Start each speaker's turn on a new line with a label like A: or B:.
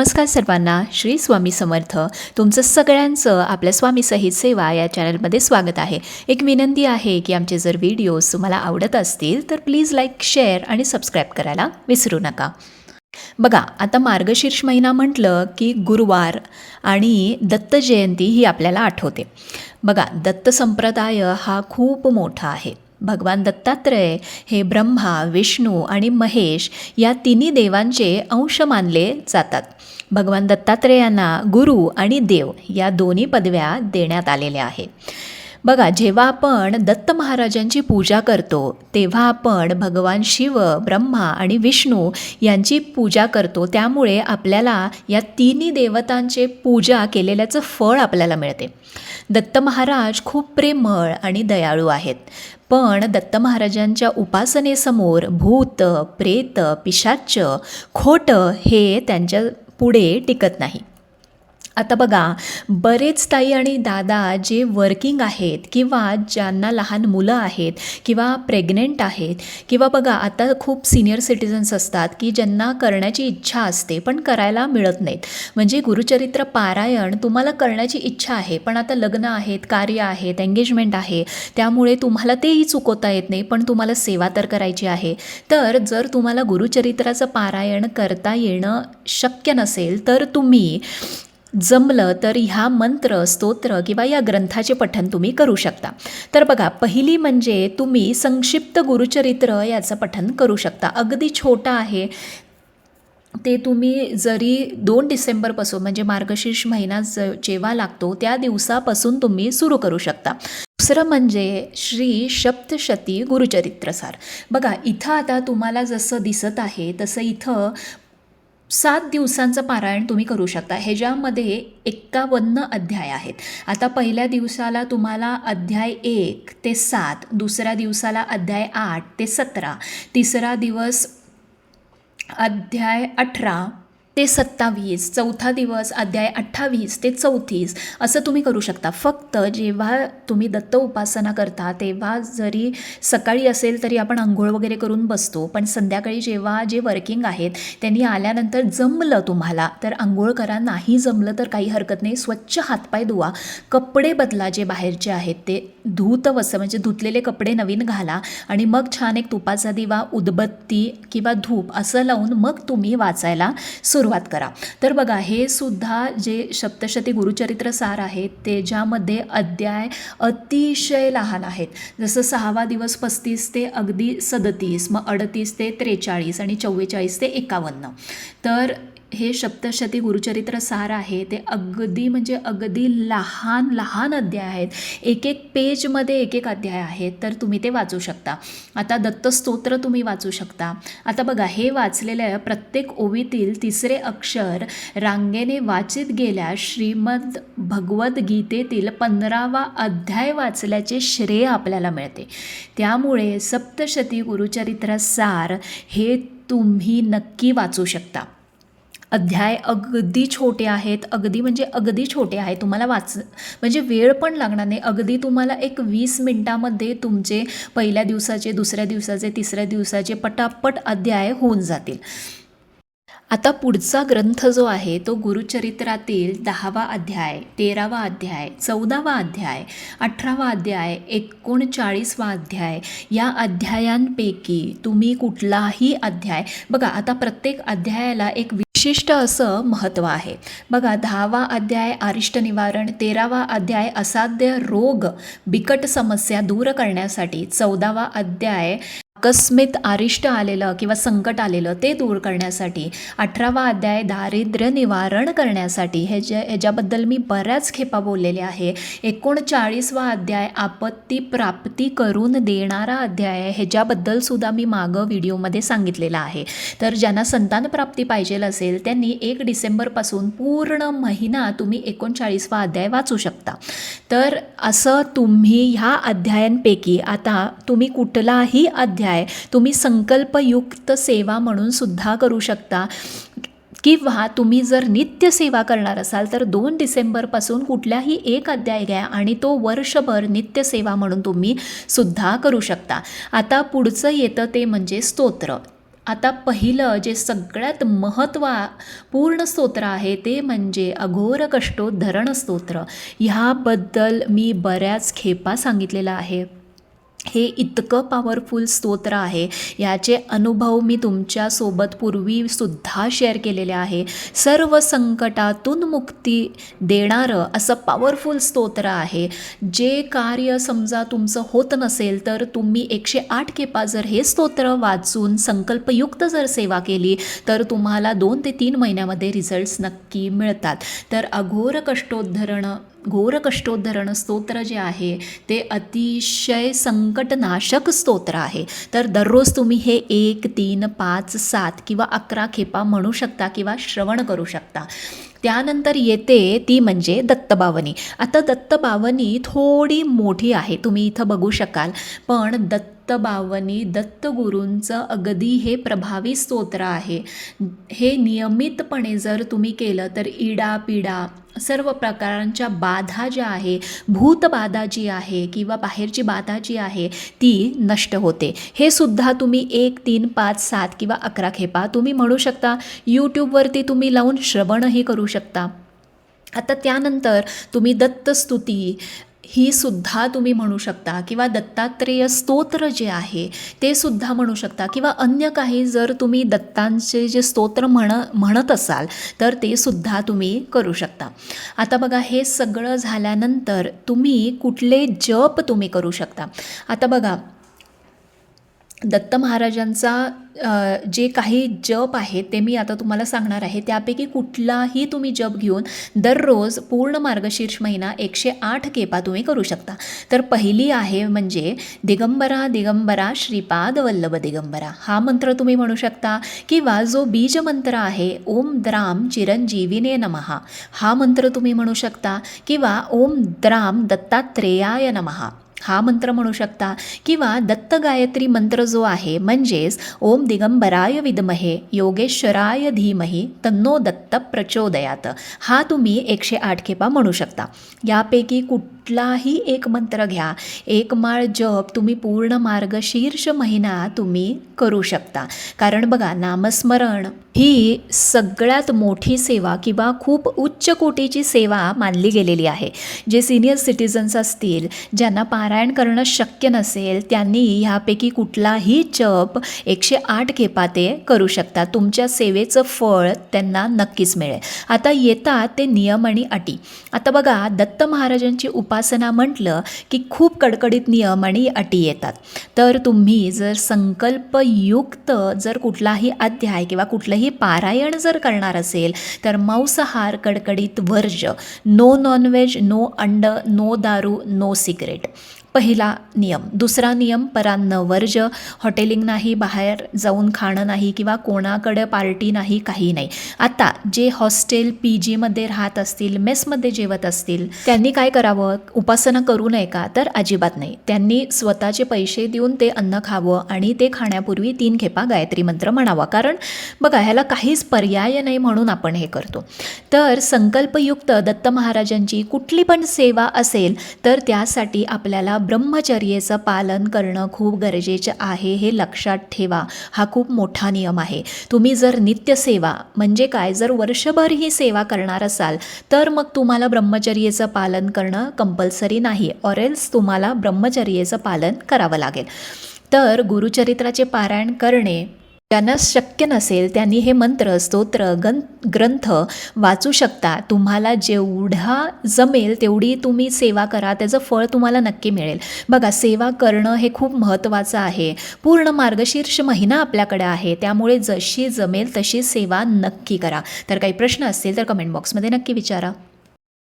A: नमस्कार सर्वांना श्री स्वामी समर्थ. तुमचं सगळ्यांचं आपल्या स्वामी सहित सेवा या चॅनलमध्ये स्वागत आहे. एक विनंती आहे की आमचे जर व्हिडिओज तुम्हाला आवडत असतील तर प्लीज लाईक शेअर आणि सबस्क्राईब करायला विसरू नका. बघा आता मार्गशीर्ष महिना म्हटलं की गुरुवार आणि दत्त जयंती ही आपल्याला आठवते. बघा दत्त संप्रदाय हा खूप मोठा आहे. भगवान दत्तात्रय हे ब्रह्मा विष्णू आणि महेश या तिन्ही देवांचे अंश मानले जातात. भगवान दत्तात्रेयांना गुरु आणि देव या दोन्ही पदव्या देण्यात आलेल्या आहेत. बघा जेव्हा आपण दत्त महाराजांची पूजा करतो तेव्हा आपण भगवान शिव ब्रह्मा आणि विष्णू यांची पूजा करतो. त्यामुळे आपल्याला या तिन्ही देवतांचे पूजा केलेल्याचं फळ आपल्याला मिळते. दत्त महाराज खूप प्रेमळ आणि दयाळू आहेत. पण दत्त महाराजांच्या उपासनेसमोर भूत प्रेत पिशाच खोटं हे त्यांच्या पुढे टिकत नाही. आता बघा बरेच ताई आणि दादा जे वर्किंग आहेत किंवा ज्यांना लहान मुलं आहेत किंवा प्रेग्नेंट आहेत किंवा बघा आता खूप सिनियर सिटिझन्स असतात की ज्यांना करण्याची इच्छा असते पण करायला मिळत नाहीत. म्हणजे गुरुचरित्र पारायण तुम्हाला करण्याची इच्छा आहे पण आता लग्न आहेत कार्य आहेत एंगेजमेंट आहे त्यामुळे तुम्हाला तेही चुकवता येत नाही पण तुम्हाला सेवा तर करायची आहे. तर जर तुम्हाला गुरुचरित्राचं पारायण करता येणं शक्य नसेल तर तुम्ही जमलं तर ह्या मंत्र स्तोत्र किंवा या ग्रंथाचे पठन तुम्ही करू शकता. तर बघा पहिली म्हणजे तुम्ही संक्षिप्त गुरुचरित्र याचं पठन करू शकता. अगदी छोटं आहे. ते तुम्ही जरी दोन डिसेंबरपासून म्हणजे मार्गशीर्ष महिना ज जेव्हा लागतो त्या दिवसापासून तुम्ही सुरू करू शकता. दुसरं म्हणजे श्री सप्तशती गुरुचरित्रसार बघा इथं आता तुम्हाला जसं दिसत आहे तसं इथं सात दिवसांचं पारायण तुम्ही करू शकता. ह्याच्यामध्ये एक्कावन्न अध्याय आहेत. आता पहिल्या दिवसाला तुम्हाला अध्याय एक ते सात दुसऱ्या दिवसाला अध्याय आठ ते सतरा तिसरा दिवस अध्याय अठरा ते सत्तावीस चौथा दिवस अध्याय अठ्ठावीस ते चौतीस असं तुम्ही करू शकता. फक्त जेव्हा तुम्ही दत्त उपासना करता तेव्हा जरी सकाळी असेल तरी आपण आंघोळ वगैरे करून बसतो. पण संध्याकाळी जेव्हा जे वर्किंग आहेत त्यांनी आल्यानंतर जमलं तुम्हाला तर आंघोळ करा. नाही जमलं तर काही हरकत नाही. स्वच्छ हातपाय धुवा. कपडे बदला जे बाहेरचे आहेत ते धूत वस म्हणजे धुतलेले कपडे नवीन घाला आणि मग छान एक तुपाचा दिवा उदबत्ती किंवा धूप असं लावून मग तुम्ही वाचायला सु सुरुवात करा. तर बघा हे सुद्धा जे सप्तशती गुरुचरित्र सार आहेत ते ज्यामध्ये अध्याय अतिशय लहान आहेत. जसं सहावा दिवस पस्तीस ते अगदी सदतीस मग अडतीस ते त्रेचाळीस आणि चव्वेचाळीस ते एकावन्न. तर हे सप्तशती गुरुचरित्र सार आहे. ते अगदी म्हणजे अगदी लहान लहान अध्याय आहेत. एक एक पेजमध्ये एक एक अध्याय आहेत. तर तुम्ही ते वाचू शकता. आता दत्तस्तोत्र तुम्ही वाचू शकता. आता बघा हे वाचलेल्या प्रत्येक ओवीतील तिसरे अक्षर रांगेने वाचित गेल्या श्रीमद भगवद्गीतेतील पंधरावा अध्याय वाचल्याचे श्रेय आपल्याला मिळते. त्यामुळे सप्तशती गुरुचरित्र सार हे तुम्ही नक्की वाचू शकता. अध्याय अगदी छोटे आहेत. अगदी म्हणजे अगदी छोटे आहे तुम्हाला वाच म्हणजे वेळ पण लागणार नाही. अगदी तुम्हाला एक वीस मिनटामध्ये तुमचे पहिल्या दिवसाचे दुसऱ्या दिवसाचे तिसऱ्या दिवसाचे पटापट अध्याय होऊन जातील. आता पुढचा ग्रंथ जो आहे तो गुरुचरित्रातील दहावा अध्याय तेरावा अध्याय चौदावा अध्याय अठरावा अध्याय एकोणचाळीसवा अध्याय या अध्यायांपैकी तुम्ही कुठलाही अध्याय बघा आता प्रत्येक अध्यायाला एक विशिष्ट असं महत्त्व आहे. बघा दहावा अध्याय आरिष्ट निवारण तेरावा अध्याय असाध्य रोग बिकट समस्या दूर करण्यासाठी चौदावा अध्याय आकस्मित आरिष्ट आलेलं किंवा संकट आलेलं ते दूर करण्यासाठी अठरावा अध्याय दारिद्र्य निवारण करण्यासाठी हे जे ह्याच्याबद्दल मी बऱ्याच खेपा बोललेले आहे. एकोणचाळीसवा अध्याय आपत्ती प्राप्ती करून देणारा अध्याय आहे ह्याच्याबद्दल सुद्धा मी मागं व्हिडिओमध्ये सांगितलेलं आहे. तर ज्यांना संतान प्राप्ती पाहिजे असेल त्यांनी एक डिसेंबरपासून पूर्ण महिना तुम्ही एकोणचाळीसवा अध्याय वाचू शकता. तर असं तुम्ही ह्या अध्यायांपैकी आता तुम्ही कुठलाही अध्याय तुम्ही संकल्पयुक्त सेवा म्हणून सुद्धा करू शकता. किंवा तुम्ही जर नित्य सेवा करणार असाल तर दोन डिसेंबरपासून कुठल्याही एक अध्याय घ्या आणि तो वर्षभर नित्य सेवा म्हणून तुम्ही सुद्धा करू शकता. आता पुढचं येतं ते म्हणजे स्तोत्र. आता पहिलं जे सगळ्यात महत्त्वा पूर्ण स्तोत्र आहे ते म्हणजे अघोर कष्टोद्धरण स्तोत्र. ह्याबद्दल मी बऱ्याच खेपा सांगितलेला आहे. हे इतकं पॉवरफुल स्तोत्र आहे. याचे अनुभव मी तुमच्यासोबत पूर्वीसुद्धा शेअर केलेले आहे. सर्व संकटातून मुक्ती देणारं असं पॉवरफुल स्तोत्र आहे. जे कार्य समजा तुमचं होत नसेल तर तुम्ही एकशे आठ केपा जर हे स्तोत्र वाचून संकल्पयुक्त जर सेवा केली तर तुम्हाला दोन ते तीन महिन्यामध्ये रिझल्ट्स नक्की मिळतात. तर अघोर कष्टोद्धरण घोर कष्टोद्धरण स्तोत्र जे आहे ते अतिशय संकटनाशक स्तोत्र आहे. तर दररोज तुम्ही हे एक तीन पाच सात किंवा अकरा खेपा म्हणू शकता किंवा श्रवण करू शकता. त्यानंतर येते ती म्हणजे दत्तबावनी. आता दत्तबावनी थोडी मोठी आहे तुम्ही इथं बघू शकाल. पण दत्तबावनी दत्तगुरूंचं अगदी हे प्रभावी स्तोत्र आहे. हे नियमितपणे जर तुम्ही केलं तर इडा पिडा सर्व प्रकारांच्या बाधा ज्या आहे भूतबाधा जी आहे किंवा बाहेरची बाधा जी आहे ती नष्ट होते. हे सुद्धा तुम्ही एक तीन पाच सात किंवा अकरा खेपा तुम्ही म्हणू शकता. यूट्यूबवरती तुम्ही लावून श्रवणही करू शकता. आता त्यानंतर तुम्ही दत्तस्तुती ही सुद्धा तुम्ही म्हणू शकता किंवा दत्तात्रेय स्तोत्र जे आहे ते सुद्धा म्हणू शकता. किंवा अन्य काही जर तुम्ही दत्तांचे जे स्तोत्र म्हण म्हणत असाल तर ते सुद्धा तुम्ही करू शकता. आता बघा हे सगळं झाल्यानंतर तुम्ही कुठले जप तुम्ही करू शकता. आता बघा दत्त महाराजांचा जे काही जप आहे ते मी आता तुम्हाला सांगणार आहे. त्यापैकी कुठलाही तुम्ही जप घेऊन दररोज पूर्ण मार्गशीर्ष महिना एकशे आठ केपा तुम्ही करू शकता. तर पहिली आहे म्हणजे दिगंबरा दिगंबरा श्रीपाद वल्लभ दिगंबरा. हा मंत्र तुम्ही म्हणू शकता किंवा जो बीज मंत्र आहे ओम द्राम चिरंजीविने नमहा हा मंत्र तुम्ही म्हणू शकता किंवा ओम द्राम दत्तात्रेयाय नमहा हा मंत्र म्हणू शकता. किंवा दत्त गायत्री मंत्र जो आहे म्हणजेच ओम दिगंबराय विदमहे योगेश्वराय धीमही तन्नो दत्त प्रचोदयात. हा तुम्ही एकशे आठ खेपा म्हणू शकता. यापैकी कुठलाही एक मंत्र घ्या. एक माळ जप तुम्ही पूर्ण मार्गशीर्ष महिना तुम्ही करू शकता. कारण बघा नामस्मरण ही सगळ्यात मोठी सेवा किंवा खूप उच्च कोटीची सेवा मानली गेलेली आहे. जे सिनियर सिटीजन्स असतील ज्यांना पारायण करणं शक्य नसेल त्यांनी ह्यापैकी कुठलाही जप एकशे आठ खेपा ते करू शकतात तुमच्या सेवेचं फळ त्यांना नक्कीच मिळेल. आता येतात ते नियम आणि अटी. आता बघा दत्त महाराजांची उपासना म्हटलं की खूप कडकडीत नियम आणि अटी येतात. तर तुम्ही जर संकल्पयुक्त जर कुठलाही अध्याय किंवा कुठलंही पारायण जर करणार असेल तर मांसाहार कडकडीत वर्ज नो नॉनव्हेज नो अंड नो दारू नो सिगरेट. पहिला नियम. दुसरा नियम परान्न वर्ज हॉटेलिंग नाही बाहेर जाऊन खाणं नाही किंवा कोणाकडे पार्टी नाही काही नाही. आता जे हॉस्टेल पी जीमध्ये राहत असतील मेसमध्ये जेवत असतील त्यांनी काय करावं? उपासना करू नये का? तर अजिबात नाही. त्यांनी स्वतःचे पैसे देऊन ते अन्न खावं आणि ते खाण्यापूर्वी तीन खेपा गायत्री मंत्र म्हणावा. कारण बघा ह्याला काहीच पर्याय नाही म्हणून आपण हे करतो. तर संकल्पयुक्त दत्त महाराजांची कुठली पण सेवा असेल तर त्यासाठी आपल्याला ब्रह्मचर्येचं पालन करणं खूप गरजेचं आहे हे लक्षात ठेवा. हा खूप मोठा नियम आहे. तुम्ही जर नित्यसेवा म्हणजे काय? जर वर्षभर ही सेवा करणार असाल तर मग तुम्हाला ब्रह्मचर्येचं पालन करणं कंपल्सरी नाही ऑरेल्स तुम्हाला ब्रह्मचर्येचं पालन करावं लागेल. तर गुरुचरित्राचे पारायण करणे ज्यांना शक्य नसेल त्यांनी हे मंत्र स्तोत्र गं ग्रंथ वाचू शकता. तुम्हाला जेवढा जमेल तेवढी तुम्ही सेवा करा. त्याचं फळ तुम्हाला नक्की मिळेल. बघा सेवा करणं हे खूप महत्त्वाचं आहे. पूर्ण मार्गशीर्ष महिना आपल्याकडे आहे. त्यामुळे जशी जमेल तशी सेवा नक्की करा. तर काही प्रश्न असतील तर कमेंट बॉक्समध्ये नक्की विचारा.